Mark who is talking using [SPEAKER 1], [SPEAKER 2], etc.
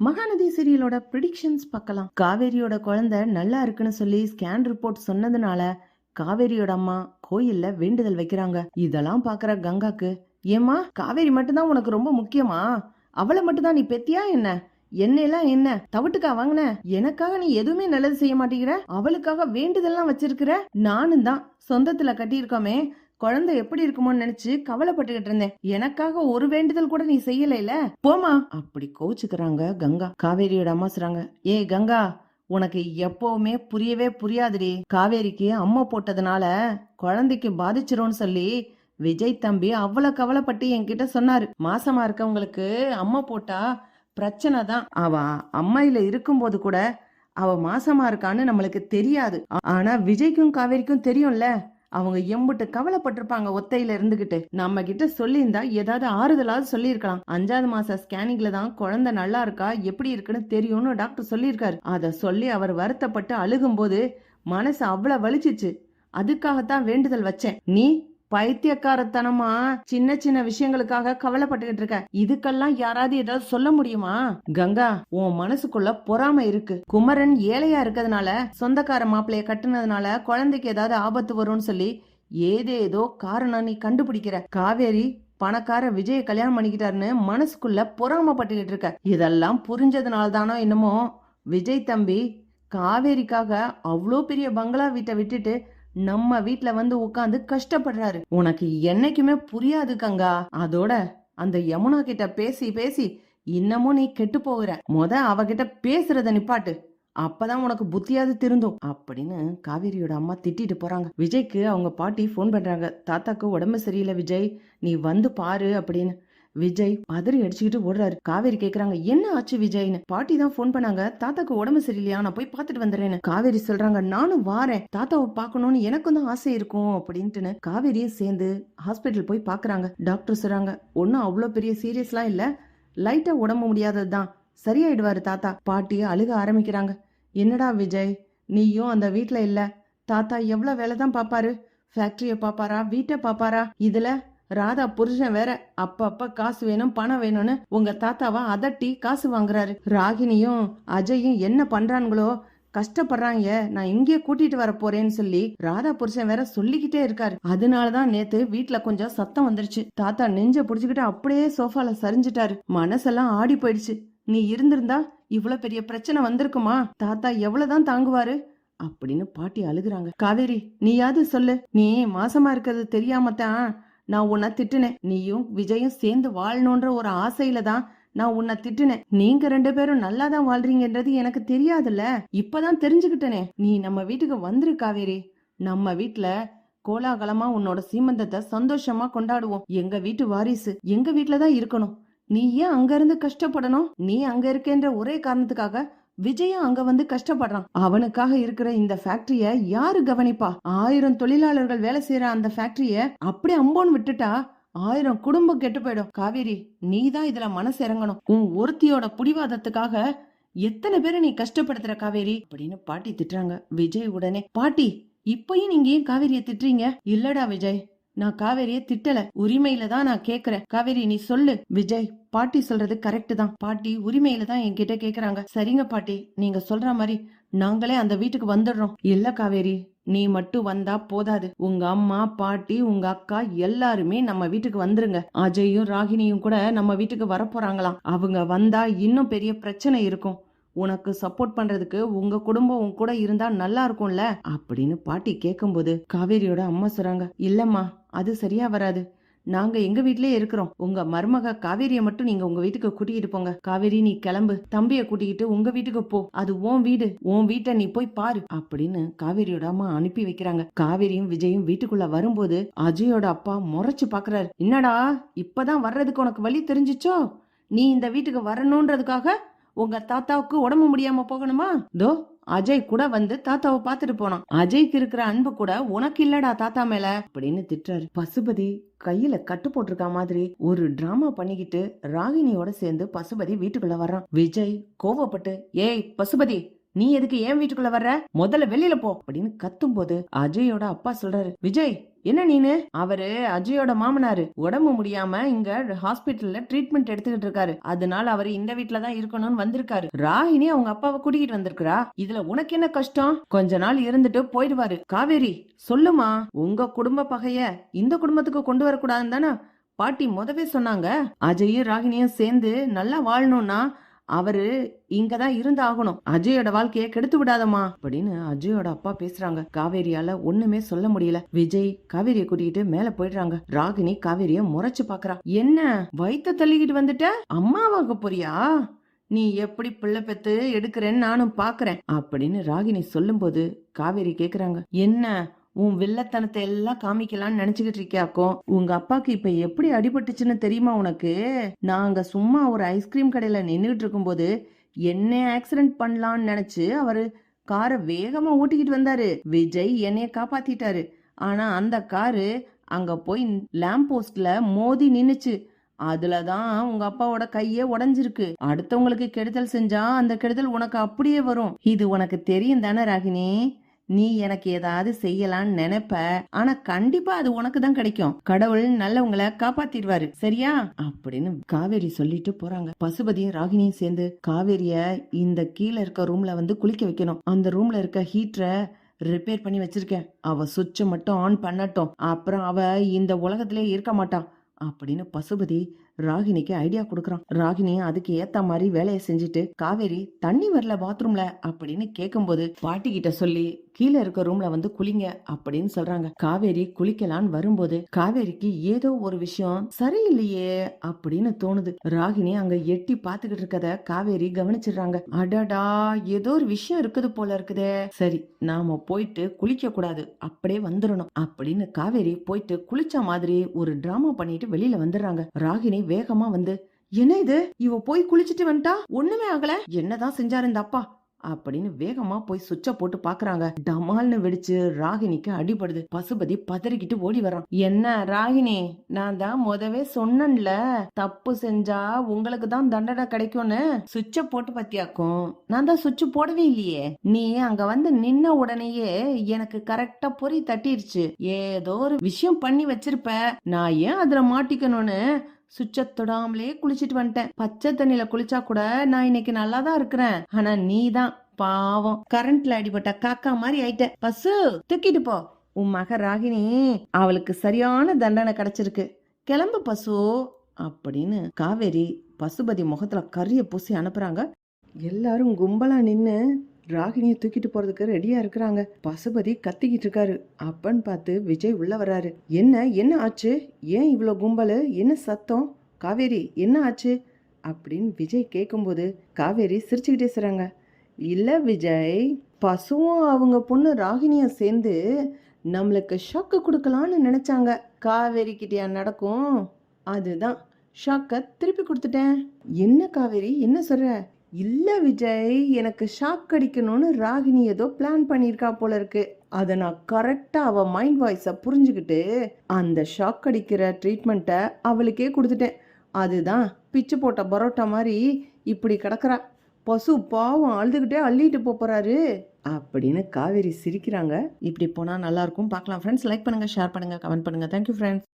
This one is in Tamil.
[SPEAKER 1] மகாநதி சீரியலோட ப்ரிடிக்ஷன்ஸ் பார்க்கலாம். காவேரியோட குழந்தை நல்லா இருக்குன்னு சொல்லி ஸ்கேன் ரிப்போர்ட் சொன்னதுனால காவேரியோட அம்மா கோயில்ல வேண்டுதல் வைக்கிறாங்க. இதெல்லாம் பாக்குற கங்காக்கு ஏமா காவேரி மட்டும்தான் உனக்கு ரொம்ப முக்கியமா? அவளை மட்டும்தான் நீ பெத்தியா என்ன? என்னெல்லாம் என்ன தவிட்டுக்கா வாங்கின? எனக்காக நீ எதுவுமே நல்லது செய்ய மாட்டேங்கிற? அவளுக்காக வேண்டுதல்லாம் வச்சிருக்கிற? நானும் தான் சொந்தத்துல கட்டியிருக்கோமே குழந்தை எப்படி இருக்குமோன்னு நினைச்சு கவலைப்பட்டுக்கிட்டு இருந்தேன். எனக்காக ஒரு வேண்டுதல் கூட நீ செய்யலைல? போமா அப்படி கோச்சுக்கிறாங்க கங்கா. காவேரியோட அம்மா சொல்றாங்க ஏய் கங்கா உனக்கு எப்பவுமே புரியவே புரியாதுடி. காவேரிக்கு அம்மா போட்டதுனால குழந்தைக்கு பாதிச்சிரும்னு சொல்லி விஜய் தம்பி அவ்வளவு கவலைப்பட்டு என்கிட்ட சொன்னாரு. மாசமா இருக்கவங்களுக்கு அம்மா போட்டா பிரச்சனை தான். அவ அம்மையில இருக்கும்போது கூட அவ மாசமா இருக்கான்னு நம்மளுக்கு தெரியாது. ஆனா விஜய்க்கும் காவேரிக்கும் தெரியும்ல. அவங்க எம்புட்டு கவலைப்பட்டிருப்பாங்க ஒத்தையில இருந்துகிட்டு. நம்ம கிட்ட சொல்லியிருந்தா ஏதாவது ஆறுதலாவது சொல்லியிருக்கலாம். அஞ்சாவது மாச ஸ்கேனிங்ல தான் குழந்தை நல்லா இருக்கா எப்படி இருக்குன்னு தெரியும்னு டாக்டர் சொல்லியிருக்காரு. அதை சொல்லி அவர் வருத்தப்பட்டு அழுகும்போது மனசு அவ்வளவு வலிச்சிச்சு. அதுக்காகத்தான் வேண்டுதல் வச்சேன். நீ பைத்தியக்காரத்தனமா சின்ன சின்ன விஷயங்களுக்காக கவலைப்பட்டுக்கிட்டு இருக்க. இதுக்கெல்லாம் யாராவது ஏதாவது சொல்ல முடியுமா? கங்கா உன் மனசுக்குள்ள பொறாமை இருக்கு. குமரன் ஏழையா இருக்கிறதுனால சொந்தக்கார மாப்பிளைய கட்டுனதுனால குழந்தைக்கு ஏதாவது ஆபத்து வரும்னு சொல்லி ஏதேதோ காரணம் நீ கண்டுபிடிக்கிற. காவேரி பணக்கார விஜய கல்யாணம் பண்ணிக்கிட்டாருன்னு மனசுக்குள்ள பொறாமப்பட்டுக்கிட்டு இருக்க. இதெல்லாம் புரிஞ்சதுனால தானோ என்னமோ? விஜய் தம்பி காவேரிக்காக அவ்வளோ பெரிய பங்களா வீட்டை விட்டுட்டு நம்ம வீட்டுல வந்து உட்காந்து கஷ்டப்படுறாரு. உனக்கு என்னைக்குமே புரியாது கங்கா. அதோட அந்த யமுனா கிட்ட பேசி பேசி இன்னமும் நீ கெட்டு போகிற. மொத அவகிட்ட பேசுறத நிப்பாட்டு. அப்பதான் உனக்கு புத்தியாவது திருந்தும். அப்படின்னு காவேரியோட அம்மா திட்டிட்டு போறாங்க. விஜய்க்கு அவங்க பாட்டி ஃபோன் பண்றாங்க. தாத்தாக்கு உடம்பு சரியில்லை விஜய். நீ வந்து பாரு அப்படின்னு. விஜய் பதறி அடிச்சுக்கிட்டு ஓடுறாரு. காவேரி கேக்குறாங்க என்ன ஆச்சு விஜய்னு? பாட்டி தான் ஃபோன் பண்ணாங்க தாத்தாக்கு உடம்பு சரியில்லையா? நான் போய் பார்த்துட்டு வந்துடுறேன்னு. காவேரி சொல்றாங்க நானும் வாரேன். தாத்தாவை பாக்கணும்னு எனக்கும் தான் ஆசை இருக்கும் அப்படின்ட்டுன்னு காவேரியும் சேர்ந்து ஹாஸ்பிட்டல் போய் பாக்குறாங்க. டாக்டர் சொல்றாங்க ஒன்றும் அவ்வளோ பெரிய சீரியஸ்லாம் இல்ல. லைட்டா உடம்பு முடியாதது தான். சரியாயிடுவாரு தாத்தா. பாட்டி அழுக ஆரம்பிக்கிறாங்க என்னடா விஜய்? நீயும் அந்த வீட்டுல இல்ல. தாத்தா எவ்வளவு வேலை தான் பாப்பாரு? ஃபேக்டரிய பாப்பாரா? வீட்டை பாப்பாரா? இதுல ராதா புருஷன் வேற. அப்பப்ப காசு வேணும் பணம் வேணும்னு உங்க தாத்தாவா அதட்டி காசு வாங்குறாரு. ராகினியும் அஜயும் என்ன பண்றானுங்களோ? கஷ்டப்படுறாங்க. நான் இங்கேயே கூட்டிட்டு வர போறேன்னு சொல்லி ராதா புருஷன் வேற சொல்லிக்கிட்டே இருக்காரு. அதனாலதான் நேத்து வீட்டுல கொஞ்சம் சத்தம் வந்துருச்சு. தாத்தா நெஞ்ச புடிச்சுக்கிட்டு அப்படியே சோஃபால சரிஞ்சிட்டாரு. மனசெல்லாம் ஆடி போயிடுச்சு. நீ இருந்திருந்தா இவ்வளவு பெரிய பிரச்சனை வந்திருக்குமா? தாத்தா எவ்வளவுதான் தாங்குவாரு? அப்படின்னு பாட்டி அழுகுறாங்க. காவேரி நீயாவது சொல்லு. நீ மாசமா இருக்கிறது தெரியாம தான் நான் உன்னை திட்டுனேன். நீயும் விஜயும் சேர்ந்து வாழணுன்ற ஒரு ஆசையில தான் நான் உன்னை திட்டுனேன். நீங்க ரெண்டு பேரும் நல்லா தான் வாழ்றீங்கன்றது எனக்கு தெரியாதுல்ல. இப்பதான் தெரிஞ்சுக்கிட்டனே. நீ நம்ம வீட்டுக்கு வந்துரு காவேரி. நம்ம வீட்டுல கோலாகலமா உன்னோட சீமந்தத்தை சந்தோஷமா கொண்டாடுவோம். எங்க வீட்டு வாரிசு எங்க வீட்டுலதான் தான் இருக்கணும். நீ ஏன் அங்க இருந்து கஷ்டப்படணும்? நீ அங்க இருக்கேன்ற ஒரே காரணத்துக்காக விஜயும் அங்க வந்து கஷ்டப்படுறான். அவனுக்காக இருக்கிற இந்த ஃபேக்டரிய யாரு கவனிப்பா? ஆயிரம் தொழிலாளர்கள் வேலை செய்யற அந்த ஃபேக்டரிய அப்படி அம்போன்னு விட்டுட்டா ஆயிரம் குடும்பம் கெட்டு போயிடும். காவேரி நீ தான் இதுல மனசு இறங்கணும். உன் ஒருத்தியோட புடிவாதத்துக்காக எத்தனை பேரை நீ கஷ்டப்படுத்துற காவேரி? அப்படின்னு பாட்டி திட்டுறாங்க. விஜய் உடனே பாட்டி இப்பயும் நீங்க ஏன் காவேரிய திட்டுறீங்க? இல்லடா விஜய் நான் காவேரிய திட்டல. உரிமையில தான் நான் கேக்குறேன். காவேரி நீ சொல்லு. விஜய் பாட்டி சொல்றது கரெக்ட் தான். பாட்டி உரிமையில தான் என்கிட்ட கேக்குறாங்க. சரிங்க பாட்டி நீங்க சொல்ற மாதிரி நாங்களே அந்த வீட்டுக்கு வந்துடுறோம். இல்ல காவேரி நீ மட்டும் வந்தா போதாது. உங்க அம்மா பாட்டி உங்க அக்கா எல்லாருமே நம்ம வீட்டுக்கு வந்துருங்க. அஜயும் ராகினியும் கூட நம்ம வீட்டுக்கு வரப்போறாங்களாம். அவங்க வந்தா இன்னும் பெரிய பிரச்சனை இருக்கும். உனக்கு சப்போர்ட் பண்றதுக்கு உங்க குடும்பம் உன் கூட இருந்தா நல்லா இருக்கும்ல? அப்படின்னு பாட்டி கேட்கும்போது காவேரியோட அம்மா சொல்றாங்க இல்லம்மா அது சரியா வராது. நாங்க எங்க வீட்லயே இருக்கிறோம். உங்க மருமக காவேரிய மட்டும் நீங்க உங்க வீட்டுக்கு கூட்டிகிட்டு போங்க. காவேரி நீ கிளம்பு. தம்பிய கூட்டிக்கிட்டு உங்க வீட்டுக்கு போ. அது உன் வீடு. உன் வீட்டை நீ போய் பாரு. அப்படின்னு காவேரியோட அம்மா அனுப்பி வைக்கிறாங்க. காவேரியும் விஜயும் வீட்டுக்குள்ள வரும்போது அஜயோட அப்பா முறைச்சு பாக்குறாரு. என்னடா இப்பதான் வர்றதுக்கு உனக்கு வழி தெரிஞ்சுச்சோ? நீ இந்த வீட்டுக்கு வரணும்ன்றதுக்காக உங்க தாத்தாவுக்கு உடம்பு முடியாம போகணுமா? தோ அஜய் கூட வந்து தாத்தாவை பார்த்துட்டு போனான். அஜய்க்கு இருக்கிற அன்பு கூட உனக்கு இல்லடா தாத்தா மேல. அப்படின்னு திட்டுறாரு. பசுபதி கையில கட்டு போட்டிருக்க மாதிரி ஒரு டிராமா பண்ணிக்கிட்டு ராகினியோட சேர்ந்து பசுபதி வீட்டுக்குள்ள வர்றான். விஜய் கோவப்பட்டு ஏய் பசுபதி நீ எதுக்கு ஏன் வீட்டுக்குள்ள வர்ற? முதல்ல வெளியில போ அப்படின்னு கத்தும் போது அஜயோட அப்பா சொல்றாரு. விஜய் என்ன நீனு? அவரு அஜயோட மாமனாரு. உடம்பு முடியாம இங்க ஹாஸ்பிட்டல்ல ட்ரீட்மெண்ட் எடுத்துக்கிட்டு இருக்காரு. அதனால அவரு இந்த வீட்ல தான் இருக்கணும்னு வந்திருக்காரு. ராகினி அவங்க அப்பாவை கூட்டிகிட்டு வந்திருக்கா இதுல உனக்கு என்ன கஷ்டம்? கொஞ்ச நாள் இருந்துட்டு போயிடுவாரு. காவேரி சொல்லுமா. உங்க குடும்ப பகைய இந்த குடும்பத்துக்கு கொண்டு வரக்கூடாதுன்னு தானே பாட்டி முதவே சொன்னாங்க. அஜயும் ராகினியும் சேர்ந்து நல்லா வாழணும்னா அவரு இங்க தான் ஆகணும் அஜயோட வாழ்க்கையை கெடுத்து விடாதம்மா அப்படின்னு அஜயோட அப்பா பேசுறாங்க. காவேரியால ஒண்ணுமே சொல்ல முடியல. விஜய் காவேரிய கூட்டிகிட்டு மேல போயிடுறாங்க. ராகினி காவேரிய முறைச்சு பாக்குறா. என்ன வயித்த தள்ளிக்கிட்டு வந்துட்ட? அம்மாவாக போறியா? நீ எப்படி பிள்ளை பெத்து எடுக்கிறேன்னு நானும் பாக்குறேன் அப்படின்னு ராகினி சொல்லும்போது காவேரி கேக்குறாங்க. என்ன உன் வில்லத்தனத்தை எல்லாம் காமிக்கலாம்னு நினைச்சுக்கிட்டு இருக்கியாக்கும் உங்க அப்பாக்கு இப்ப எப்படி அடிபட்டுச்சுன்னு தெரியுமா உனக்கு? நாங்க சும்மா ஒரு ஐஸ்கிரீம் கடையில நின்றுட்டு இருக்கும்போது என்ன ஆக்சிடென்ட் பண்ணலாம்னு நினைச்சு அவரு காரை வேகமா ஓட்டிக்கிட்டு வந்தாரு. விஜய் என்னைய காப்பாத்திட்டாரு. ஆனா அந்த காரு அங்க போய் லேம்ப் போஸ்ட்ல மோதி நின்னுச்சு. அதுலதான் உங்க அப்பாவோட கையே உடஞ்சிருக்கு. அடுத்தவங்களுக்கு கெடுதல் செஞ்சா அந்த கெடுதல் உனக்கு அப்படியே வரும். இது உனக்கு தெரியும் தானே ராகினி? நீ எனக்கு ஏதாவது செய்யலாம்னு நினைப்ப ஆனா கண்டிப்பா அது உனக்கு தான் கிடைக்கும். கடவுள் நல்லவங்கள காப்பாத்திடுவாரு சரியா? அப்படின்னு காவேரி சொல்லிட்டு போறாங்க. பசுபதியும் ராகினியும் சேர்ந்து காவேரிய இந்த கீழே இருக்க ரூம்ல வந்து குளிக்க வைக்கணும். அந்த ரூம்ல இருக்க ஹீட்டரை ரிப்பேர் பண்ணி வச்சிருக்கேன். அவ சுவிட்சை மட்டும் ஆன் பண்ணட்டும். அப்புறம் அவ இந்த உலகத்திலே இருக்க மாட்டான் அப்படின்னு பசுபதி ராகினிக்கு ஐடியா கொடுக்கறான். ராகினி அதுக்கு ஏத்த மாதிரி வேலையை செஞ்சுட்டு காவேரி தண்ணி வரல பாத்ரூம்ல அப்படின்னு கேட்கும்போது பாட்டி கிட்ட சொல்லி கீழே இருக்க ரூம்ல வந்து குளிங்க அப்படின்னு சொல்றாங்க. காவேரி குளிக்கலான்னு வரும்போது காவேரிக்கு ஏதோ ஒரு விஷயம் சரியில்லையே அப்படின்னு தோணுது. ராகினி அங்க எட்டி பாத்துக்கிட்டு இருக்கத காவேரி கவனிச்சிடுறாங்க. அடடா ஏதோ ஒரு விஷயம் இருக்குது போல இருக்குதே. சரி நாம போயிட்டு குளிக்க கூடாது. அப்படியே வந்துடணும் அப்படின்னு காவேரி போயிட்டு குளிச்ச மாதிரி ஒரு டிராமா பண்ணிட்டு வெளியில வந்துடுறாங்க. ராகினி வேகமா வந்து என்ன இது? இவ போய் குளிச்சிட்டு வந்துட்டா? ஒண்ணுமே ஆகல. என்னதான் செஞ்சாரு இந்த அப்பா? அப்படின்னு வேகமா போய் சுவிட்ச போட்டு பாக்குறாங்க. டமால்னு வெடிச்சு ராகினிக்கு அடிபடுது. பசுபதி பதறிக்கிட்டு ஓடி வர்றான். என்ன ராகினி நான் தான் முதவே சொன்னேன்ல. தப்பு செஞ்சா உங்களுக்கு தான் தண்டனை கிடைக்கும்னு. சுவிட்ச போட்டு பத்தியாக்கும். நான் தான் சுவிட்ச் போடவே இல்லையே. நீ அங்க வந்து நின்ன உடனேயே எனக்கு கரெக்டா பொறி தட்டிருச்சு. ஏதோ ஒரு விஷயம் பண்ணி வச்சிருப்ப. நான் ஏன் அதுல மாட்டிக்கணும்னு? சுவிட்ச தொடாமலே குளிச்சிட்டு வந்துட்டேன். பச்சை தண்ணியில குளிச்சா கூட நான் இன்னைக்கு நல்லா தான் இருக்கிறேன். ஆனா நீ தான் பாவம். கரண்ட்ல அடிபட்ட காக்கா மாதிரி ஆயிட்ட பசு தூக்கிட்டு போ. உன் மக ராகினி அவளுக்கு சரியான தண்டனை கிடைச்சிருக்கு. கிளம்பு பசு அப்படின்னு காவேரி பசுபதி முகத்துல கரிய பூசி அனுப்புறாங்க. எல்லாரும் கும்பலா நின்று ராகினியை தூக்கிட்டு போறதுக்கு ரெடியா இருக்கிறாங்க. பசுபதி கத்திக்கிட்டு இருக்காரு. அப்பன்னு பார்த்து விஜய் உள்ள வராரு என்ன என்ன ஆச்சு? ஏன் இவ்வளோ கும்பல்? என்ன சத்தம்? காவேரி என்ன ஆச்சு? அப்படின்னு விஜய் கேட்கும்போது காவேரி சிரிச்சுக்கிட்டே செய்கிறாங்க இல்லை விஜய் பசுவும் அவங்க பொண்ணு ராகினியும் சேர்ந்து நம்மளுக்கு ஷாக்கு கொடுக்கலான்னு நினைச்சாங்க. காவேரி கிட்டேயா நடக்கும்? அதுதான். ஷாக்கை திருப்பி கொடுத்துட்டேன். என்ன காவேரி? என்ன சொல்ற? இல்லை விஜய் எனக்கு ஷாக் அடிக்கணும்னு ராகினி ஏதோ பிளான் பண்ணியிருக்கா போல இருக்கு. அதை நான் கரெக்டாக அவள் மைண்ட் வாய்ஸை புரிஞ்சுக்கிட்டு அந்த ஷாக் அடிக்கிற ட்ரீட்மெண்ட்டை அவளுக்கே கொடுத்துட்டேன். அதுதான் பிச்சு போட்ட பரோட்டா மாதிரி இப்படி கிடக்குறா. பசு பாவம் அழுதுகிட்டே அள்ளிட்டு போகிறாரு போறாரு. அப்படின்னு காவேரி சிரிக்கிறாங்க. இப்படி போனால் நல்லாயிருக்கும் பார்க்கலாம். ஃப்ரெண்ட்ஸ் லைக் பண்ணுங்கள் ஷேர் பண்ணுங்க கமெண்ட் பண்ணுங்க. Thank you friends